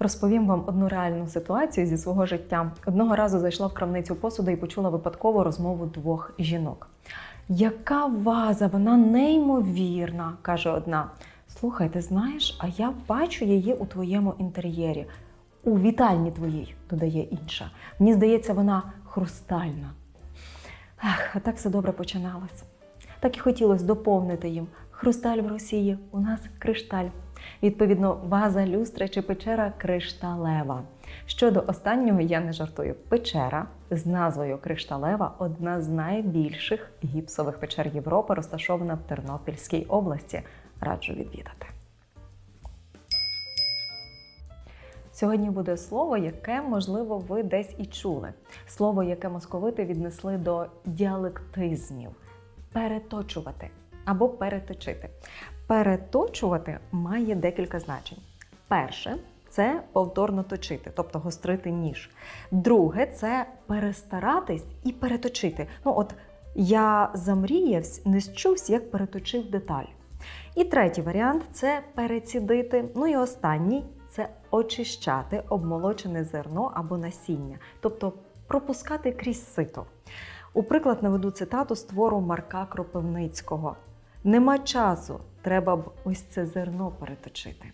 Розповім вам одну реальну ситуацію зі свого життя. Одного разу зайшла в крамницю посуду і почула випадково розмову двох жінок. Яка ваза, вона неймовірна, каже одна. Слухай, ти знаєш, а я бачу її у твоєму інтер'єрі. У вітальні твоїй, додає інша. Мені здається, вона хрустальна. Ах, а так все добре починалось. Так і хотілося доповнити їм. Хрусталь в Росії, у нас кришталь. Відповідно, ваза, люстра чи печера кришталева. Щодо останнього, я не жартую. Печера з назвою Кришталева одна з найбільших гіпсових печер Європи, розташована в Тернопільській області. Раджу відвідати. Сьогодні буде слово, яке, можливо, ви десь і чули. Слово, яке московити віднесли до діалектизмів переточувати або переточити. Переточувати має декілька значень. Перше це повторно точити, тобто гострити ніж. Друге це перестаратись і переточити. Ну, от я замріявсь, не счувся, як переточив деталь. І третій варіант це перецідити. Ну і останній це очищати обмолочене зерно або насіння, тобто пропускати крізь сито. У приклад наведу цитату з твору Марка Кропивницького: Нема часу, треба б ось це зерно переточити.